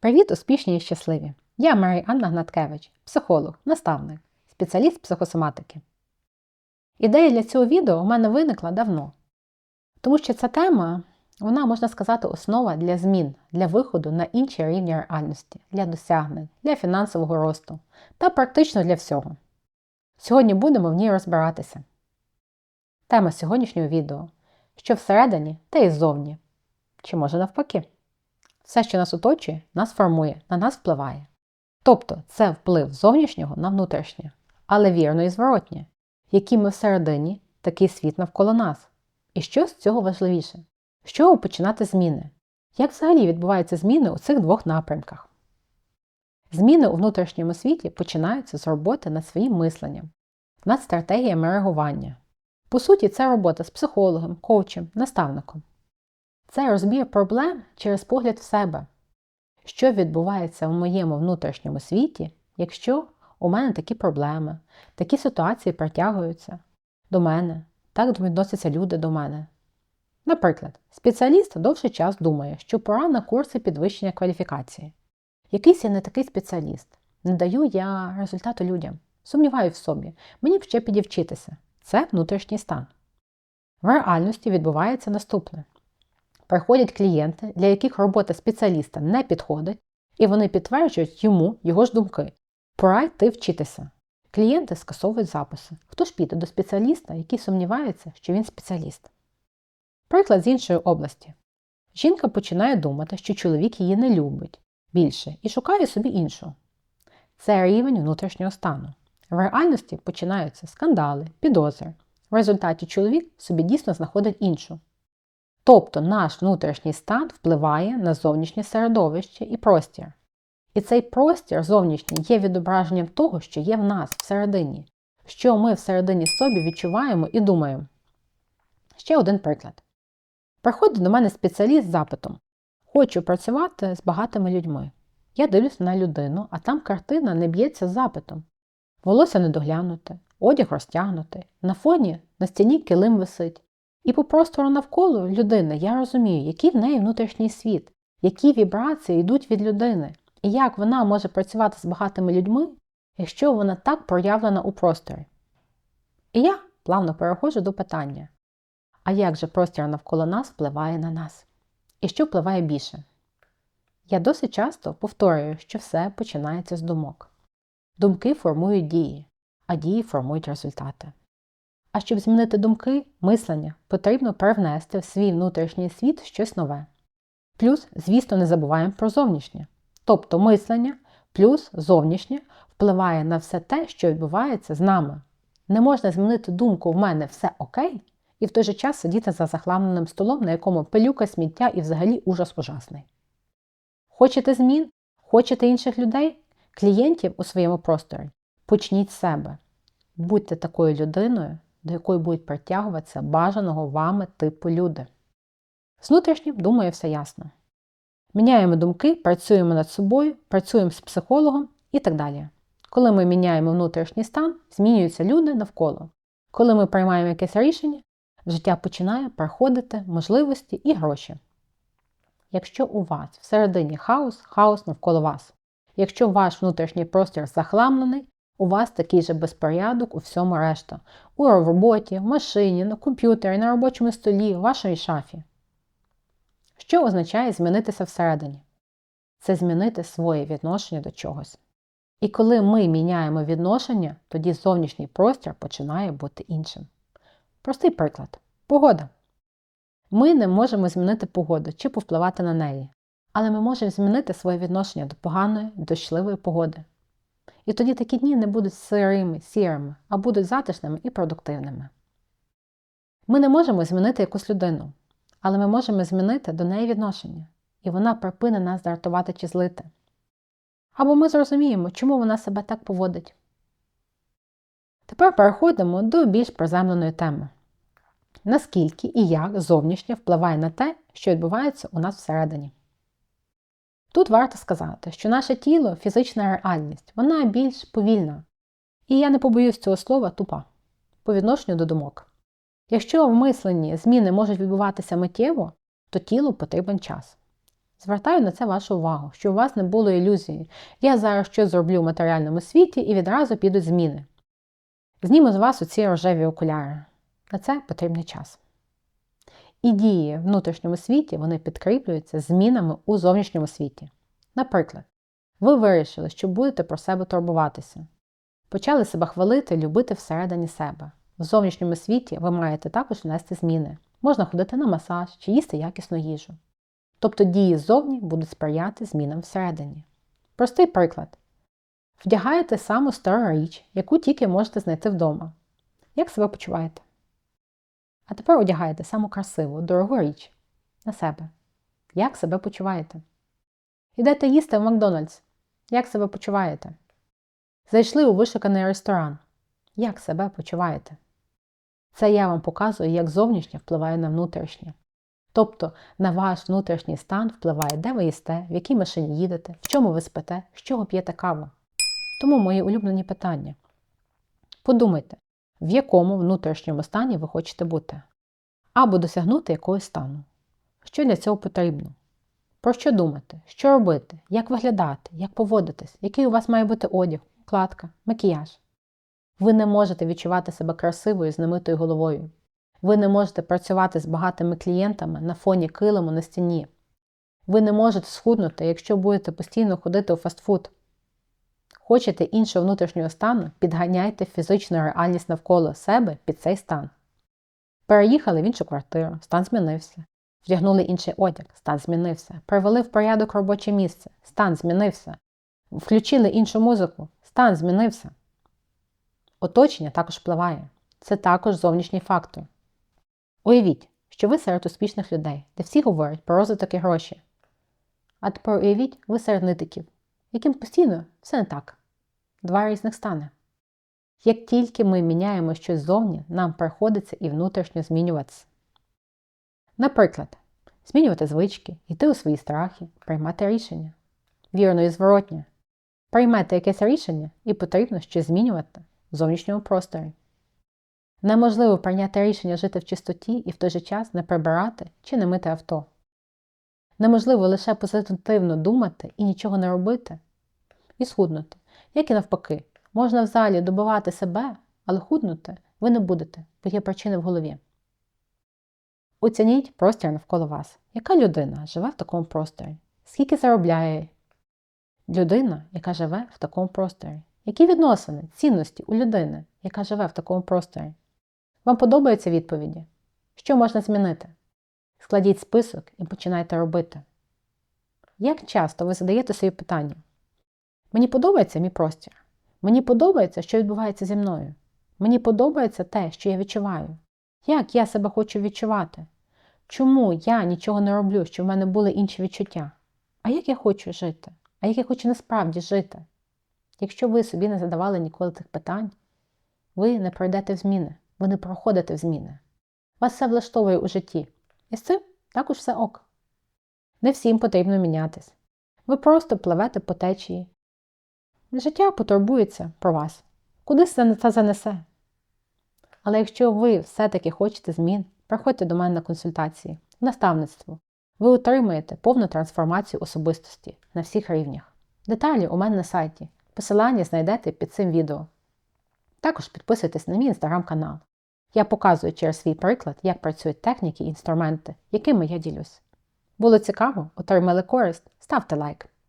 Привіт, успішні і щасливі! Я Марій Анна Гнаткевич, психолог, наставник, спеціаліст психосоматики. Ідея для цього відео у мене виникла давно, тому що ця тема, вона, можна сказати, основа для змін, для виходу на інші рівні реальності, для досягнень, для фінансового росту та практично для всього. Сьогодні будемо в ній розбиратися. Тема сьогоднішнього відео що всередині та і ззовні. Чи може навпаки? Все, що нас оточує, нас формує, на нас впливає. Тобто це вплив зовнішнього на внутрішнє, але вірно і зворотнє, які ми всередині, такий світ навколо нас. І що з цього важливіше? З чого починати зміни? Як взагалі відбуваються зміни у цих двох напрямках? Зміни у внутрішньому світі починаються з роботи над своїм мисленням, над стратегіями реагування. По суті, це робота з психологом, коучем, наставником. Це розбір проблем через погляд в себе, що відбувається в моєму внутрішньому світі, якщо у мене такі проблеми, такі ситуації притягуються до мене, так відносяться люди до мене. Наприклад, спеціаліст довший час думає, що пора на курси підвищення кваліфікації. Якийсь я не такий спеціаліст, не даю я результату людям, сумніваю в собі, мені б ще підівчитися. Це внутрішній стан. В реальності відбувається наступне. Приходять клієнти, для яких робота спеціаліста не підходить, і вони підтверджують йому його ж думки. Пора йти вчитися. Клієнти скасовують записи. Хто ж піде до спеціаліста, який сумнівається, що він спеціаліст? Приклад з іншої області. Жінка починає думати, що чоловік її не любить більше і шукає собі іншого. Це рівень внутрішнього стану. В реальності починаються скандали, підозри. В результаті чоловік собі дійсно знаходить іншу. Тобто наш внутрішній стан впливає на зовнішнє середовище і простір. І цей простір зовнішній є відображенням того, що є в нас всередині, що ми всередині собі відчуваємо і думаємо. Ще один приклад. Приходить до мене спеціаліст з запитом: Хочу працювати з багатими людьми. Я дивлюся на людину, а там картина не б'ється з запитом. Волосся не доглянуте, одяг розтягнутий, на фоні на стіні килим висить. І по простору навколо людини я розумію, який в неї внутрішній світ, які вібрації йдуть від людини, і як вона може працювати з багатими людьми, якщо вона так проявлена у просторі. І я плавно переходжу до питання: а як же простір навколо нас впливає на нас? І що впливає більше? Я досить часто повторюю, що все починається з думок. Думки формують дії, а дії формують результати. А щоб змінити думки, мислення, потрібно привнести в свій внутрішній світ щось нове. Плюс, звісно, не забуваємо про зовнішнє. Тобто мислення плюс зовнішнє впливає на все те, що відбувається з нами. Не можна змінити думку в мене все окей, і в той же час сидіти за захламленим столом, на якому пилюка, сміття і взагалі ужас ужасний. Хочете змін? Хочете інших людей, клієнтів у своєму просторі? Почніть з себе. Будьте такою людиною, до якої будуть притягуватися бажаного вами типу люди. З внутрішнім, думаю, все ясно. Міняємо думки, працюємо над собою, працюємо з психологом і так далі. Коли ми міняємо внутрішній стан, змінюються люди навколо. Коли ми приймаємо якесь рішення, в життя починає приходити можливості і гроші. Якщо у вас всередині хаос, хаос навколо вас. Якщо ваш внутрішній простір захламлений, у вас такий же безпорядок у всьому решта. У роботі, в машині, на комп'ютері, на робочому столі, в вашій шафі. Що означає змінитися всередині? Це змінити своє відношення до чогось. І коли ми міняємо відношення, тоді зовнішній простір починає бути іншим. Простий приклад погода. Ми не можемо змінити погоду чи повпливати на неї, але ми можемо змінити своє відношення до поганої, дощливої погоди. І тоді такі дні не будуть сирими, сірими, а будуть затишними і продуктивними. Ми не можемо змінити якусь людину, але ми можемо змінити до неї відношення, і вона припине нас дратувати чи злити. Або ми зрозуміємо, чому вона себе так поводить. Тепер переходимо до більш приземленої теми. Наскільки і як зовнішнє впливає на те, що відбувається у нас всередині. Тут варто сказати, що наше тіло фізична реальність, вона більш повільна. І я не побоюсь цього слова тупа по відношенню до думок. Якщо в мисленні зміни можуть відбуватися миттєво, то тілу потрібен час. Звертаю на це вашу увагу, щоб у вас не було ілюзії. Я зараз щось зроблю в матеріальному світі і відразу підуть зміни. Зніму з вас оці рожеві окуляри. На це потрібний час. І дії в внутрішньому світі вони підкріплюються змінами у зовнішньому світі. Наприклад, ви вирішили, що будете про себе турбуватися. Почали себе хвалити, любити всередині себе. В зовнішньому світі ви маєте також внести зміни. Можна ходити на масаж чи їсти якісну їжу. Тобто дії ззовні будуть сприяти змінам всередині. Простий приклад. Вдягаєте саму стару річ, яку тільки можете знайти вдома. Як себе почуваєте? А тепер одягаєте саму красиву, дорогу річ на себе. Як себе почуваєте? Ідете їсти в Макдональдс. Як себе почуваєте? Зайшли у вишуканий ресторан. Як себе почуваєте? Це я вам показую, як зовнішнє впливає на внутрішнє. Тобто на ваш внутрішній стан впливає, де ви їсте, в якій машині їдете, в чому ви спите, з чого п'єте каву. Тому мої улюблені питання. Подумайте, в якому внутрішньому стані ви хочете бути, або досягнути якогось стану. Що для цього потрібно? Про що думати, що робити, як виглядати, як поводитись, який у вас має бути одяг, укладка, макіяж. Ви не можете відчувати себе красивою з немитою головою. Ви не можете працювати з багатими клієнтами на фоні килиму на стіні. Ви не можете схуднути, якщо будете постійно ходити у фастфуд. Хочете іншого внутрішнього стану, підганяйте фізичну реальність навколо себе під цей стан. Переїхали в іншу квартиру, стан змінився. Вдягнули інший одяг, стан змінився. Привели в порядок робоче місце, стан змінився. Включили іншу музику, стан змінився. Оточення також впливає. Це також зовнішній фактор. Уявіть, що ви серед успішних людей, де всі говорять про розвиток і гроші. А тепер уявіть, ви серед нитиків, яким постійно все не так. Два різних стани. Як тільки ми міняємо щось зовні, нам приходиться і внутрішньо змінюватися. Наприклад, змінювати звички, йти у свої страхи, приймати рішення. Вірно і зворотнє. Приймете якесь рішення і потрібно щось змінювати в зовнішньому просторі. Неможливо прийняти рішення жити в чистоті і в той же час не прибирати чи не мити авто. Неможливо лише позитивно думати і нічого не робити, і схуднути, як і навпаки, можна в залі добивати себе, але худнути ви не будете, бо є причини в голові. Оцініть простір навколо вас. Яка людина живе в такому просторі? Скільки заробляє людина, яка живе в такому просторі? Які відносини, цінності у людини, яка живе в такому просторі? Вам подобаються відповіді? Що можна змінити? Складіть список і починайте робити. Як часто ви задаєте собі питання? Мені подобається мій простір. Мені подобається, що відбувається зі мною. Мені подобається те, що я відчуваю. Як я себе хочу відчувати? Чому я нічого не роблю, щоб в мене були інші відчуття? А як я хочу жити? А як я хочу насправді жити? Якщо ви собі не задавали ніколи цих питань, ви не пройдете в зміни, ви не проходите в зміни. Вас все влаштовує у житті. І з цим також все ок. Не всім потрібно мінятись. Ви просто пливете по течії. Життя потурбується про вас. Куди це занесе? Але якщо ви все-таки хочете змін, приходьте до мене на консультації, наставництво. Ви отримаєте повну трансформацію особистості на всіх рівнях. Деталі у мене на сайті. Посилання знайдете під цим відео. Також підписуйтесь на мій інстаграм-канал. Я показую через свій приклад, як працюють техніки і інструменти, якими я ділюсь. Було цікаво, отримали користь, ставте лайк.